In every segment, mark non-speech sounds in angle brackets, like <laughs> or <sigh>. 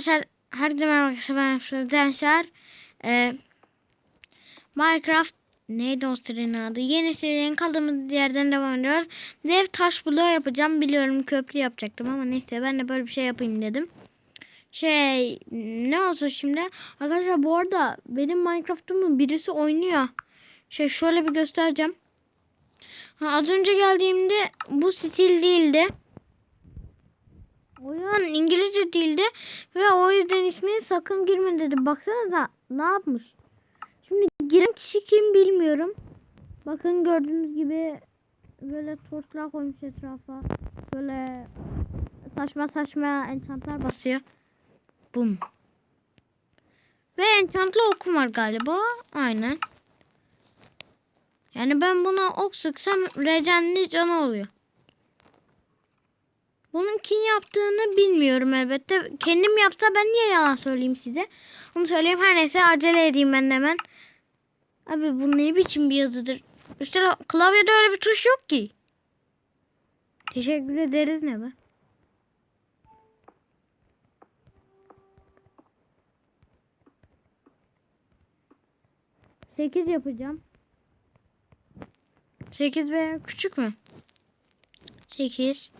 arkadaşlar herkese merhaba arkadaşlar ben Yusuf Gençler. Ee, Minecraft neydi o serinin adı? Yeni serinin kaldığımız yerden devam ediyoruz. Dev taş bloğu yapacağım. Biliyorum köprü yapacaktım ama neyse ben de böyle bir şey yapayım dedim. Şey ne olsun şimdi? Arkadaşlar bu arada benim Minecraft'ımı birisi oynuyor. Şey şöyle bir göstereceğim. Ha, az önce geldiğimde bu stil değildi. Oyun İngilizce değildi ve o yüzden ismini sakın girme dedi. Baksanıza ne yapmış. Şimdi giren kişi kim bilmiyorum. Bakın gördüğünüz gibi böyle torçlar koymuş etrafa. Böyle saçma saçma enchantlar basıyor. Bum. Ve enchantlı okum var galiba. Aynen. Yani ben buna ok sıksam regenli canı oluyor. Bunun kim yaptığını bilmiyorum elbette. Kendim yapsa ben niye yalan söyleyeyim size? Onu söyleyeyim her neyse acele edeyim ben hemen. Abi bu ne biçim bir yazıdır? Üstelik klavyede öyle bir tuş yok ki. Teşekkür ederiz ne be? Sekiz yapacağım. Sekiz veya küçük mü? Sekiz.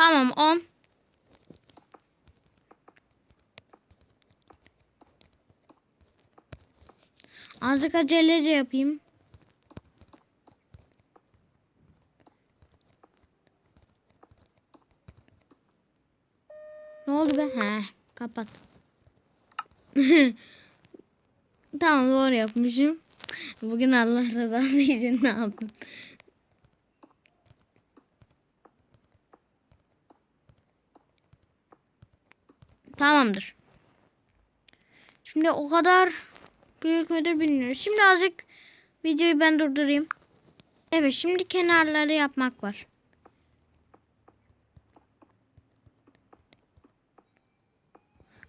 Tamam 10. Azıcık acelece yapayım. Ne oldu be? He, kapat. <laughs> tamam doğru yapmışım. Bugün Allah rızası için ne yaptım? Tamamdır. Şimdi o kadar büyük müdür bilmiyorum. Şimdi azıcık videoyu ben durdurayım. Evet şimdi kenarları yapmak var.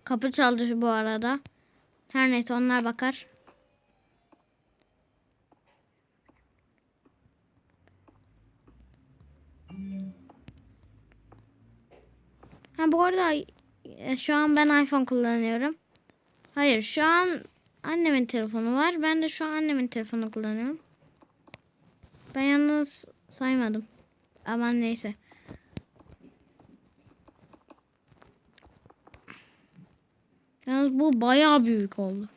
Kapı çaldı bu arada. Her neyse onlar bakar. Ha bu arada şu an ben iPhone kullanıyorum. Hayır şu an annemin telefonu var. Ben de şu an annemin telefonu kullanıyorum. Ben yalnız saymadım. Aman neyse. Yalnız bu bayağı büyük oldu.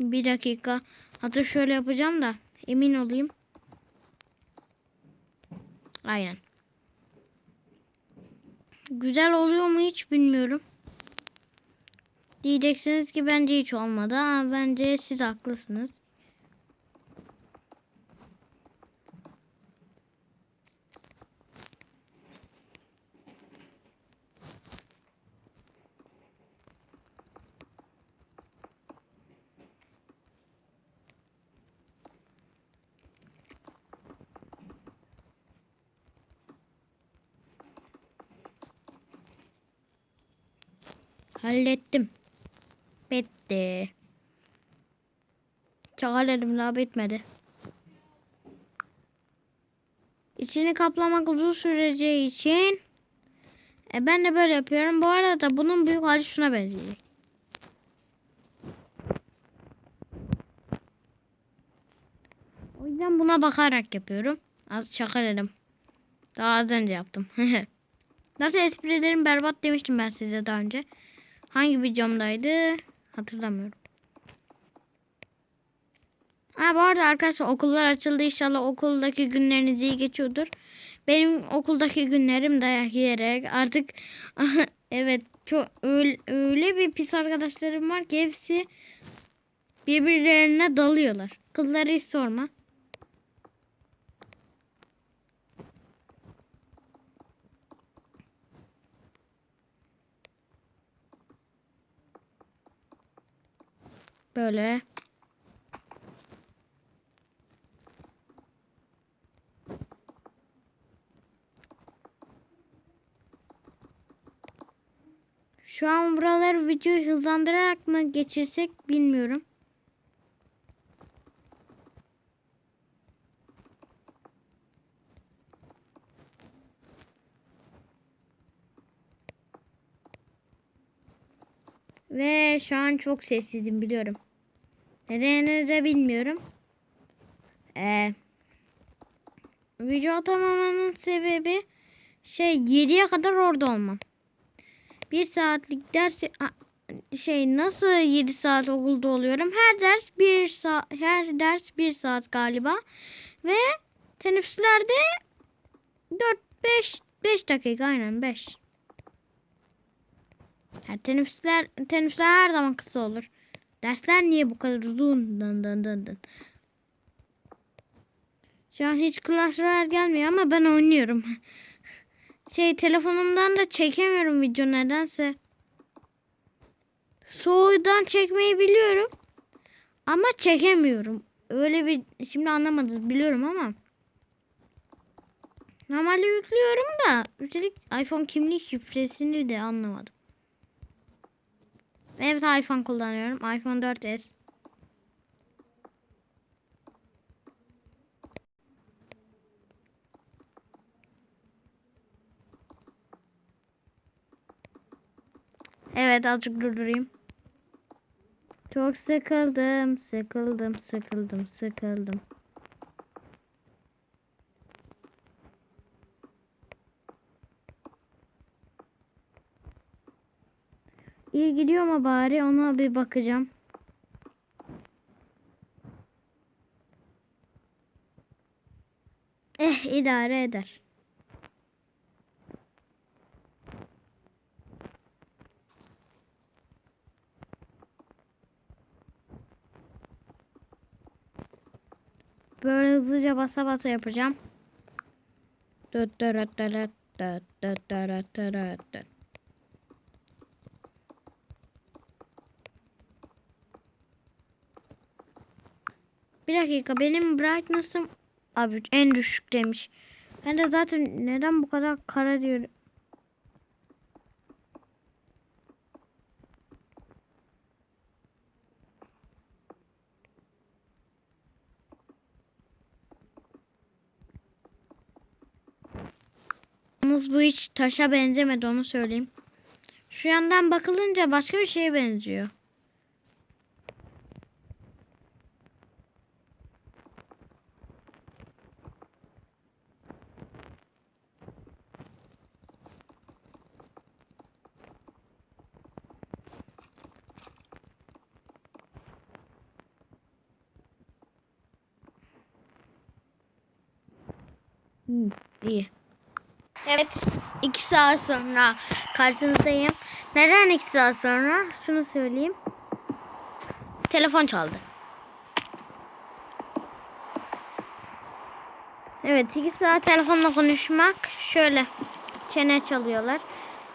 Bir dakika. Hatta şöyle yapacağım da emin olayım. Aynen. Güzel oluyor mu hiç bilmiyorum. Diyeceksiniz ki bence hiç olmadı ama bence siz haklısınız. Hallettim. Bitti. Çağırdım daha bitmedi. İçini kaplamak uzun süreceği için e ben de böyle yapıyorum. Bu arada bunun büyük hali şuna benzeyecek. O yüzden buna bakarak yapıyorum. Az şaka dedim. Daha az önce yaptım. <laughs> Nasıl esprilerim berbat demiştim ben size daha önce. Hangi videomdaydı? Hatırlamıyorum. Ha bu arada arkadaşlar okullar açıldı. İnşallah okuldaki günleriniz iyi geçiyordur. Benim okuldaki günlerim dayak yiyerek artık <laughs> evet çok öyle, öyle bir pis arkadaşlarım var ki hepsi birbirlerine dalıyorlar. Kızları hiç sorma. Böyle. Şu an buraları videoyu hızlandırarak mı geçirsek bilmiyorum. Ve şu an çok sessizim biliyorum. Nedenini de bilmiyorum. Ee, video atamamanın sebebi şey 7'ye kadar orada olmam. Bir saatlik ders şey nasıl 7 saat okulda oluyorum? Her ders 1 saat her ders 1 saat galiba. Ve teneffüslerde 4 5 5 dakika aynen 5. Yani teneffüsler teneffüsler her zaman kısa olur. Dersler niye bu kadar uzun? Dın dın dın dın. Şu an hiç Clash Royale gelmiyor ama ben oynuyorum. <laughs> Şey telefonumdan da çekemiyorum video nedense. Soğudan çekmeyi biliyorum. Ama çekemiyorum. Öyle bir şimdi anlamadınız biliyorum ama. Normalde yüklüyorum da üstelik iPhone kimlik şifresini de anlamadım. Evet iPhone kullanıyorum. iPhone 4s. Evet azıcık durdurayım. Çok sıkıldım, sıkıldım, sıkıldım, sıkıldım. İyi gidiyor mu bari ona bir bakacağım. Eh idare eder. Böyle hızlıca basa basa yapacağım. Dıt dırıt dırıt dıt dıt dırıt dırıt dıt. Bir dakika benim brightness'ım abi en düşük demiş. Ben de zaten neden bu kadar kara diyorum. Yalnız bu hiç taşa benzemedi onu söyleyeyim. Şu yandan bakılınca başka bir şeye benziyor. Hmm, iyi. Evet. iki saat sonra karşınızdayım. Neden iki saat sonra? Şunu söyleyeyim. Telefon çaldı. Evet iki saat telefonla konuşmak şöyle çene çalıyorlar.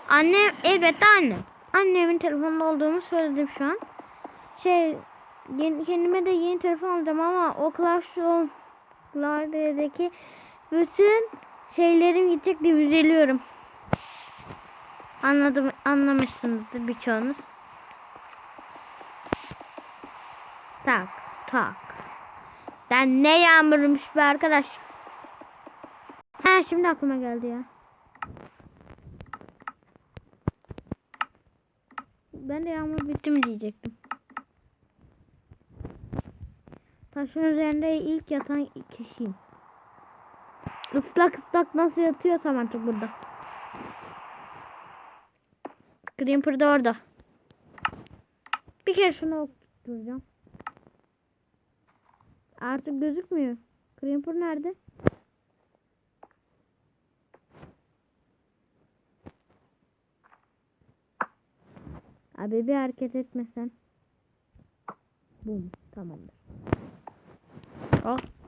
Annem elbette annem. Annemin telefonda olduğumu söyledim şu an. Şey yeni, kendime de yeni telefon alacağım ama o Clash'lardaki bütün şeylerim gidecek diye üzülüyorum. Anladım, anlamışsınızdır birçoğunuz. Tak, tak. Ben ne yağmurmuş be arkadaş. Ha şimdi aklıma geldi ya. Ben de yağmur bitti mi diyecektim. Taşın üzerinde ilk yatan kişiyim. Islak ıslak nasıl yatıyorsam artık burada. Creeper da orada. Bir kere şunu tutturacağım. Artık gözükmüyor. Creeper nerede? Abi bir hareket etmesen. Bum. Tamamdır. Oh.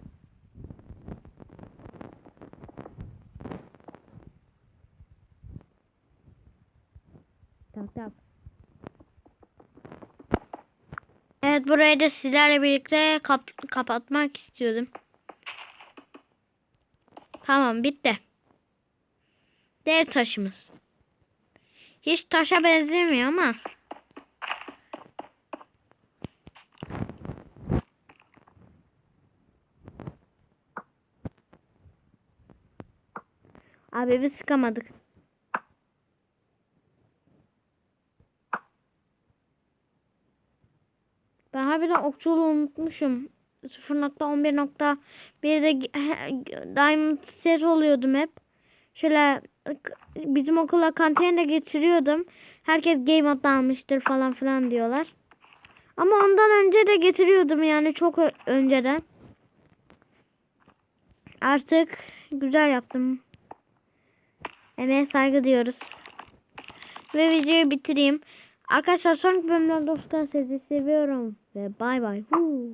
Tak. Evet burayı da sizlerle birlikte kap kapatmak istiyordum. Tamam bitti. Dev taşımız. Hiç taşa benzemiyor ama. Abi bir sıkamadık. Ben harbiden okçuluğu unutmuşum. 0.11.1'de ge- Diamond set oluyordum hep. Şöyle bizim okula kantine de getiriyordum. Herkes game mode almıştır falan filan diyorlar. Ama ondan önce de getiriyordum yani çok önceden. Artık güzel yaptım. Emeğe saygı diyoruz. Ve videoyu bitireyim. Arkadaşlar sonraki bölümlerde dostlar sizi seviyorum. Ve bay bay. Huu.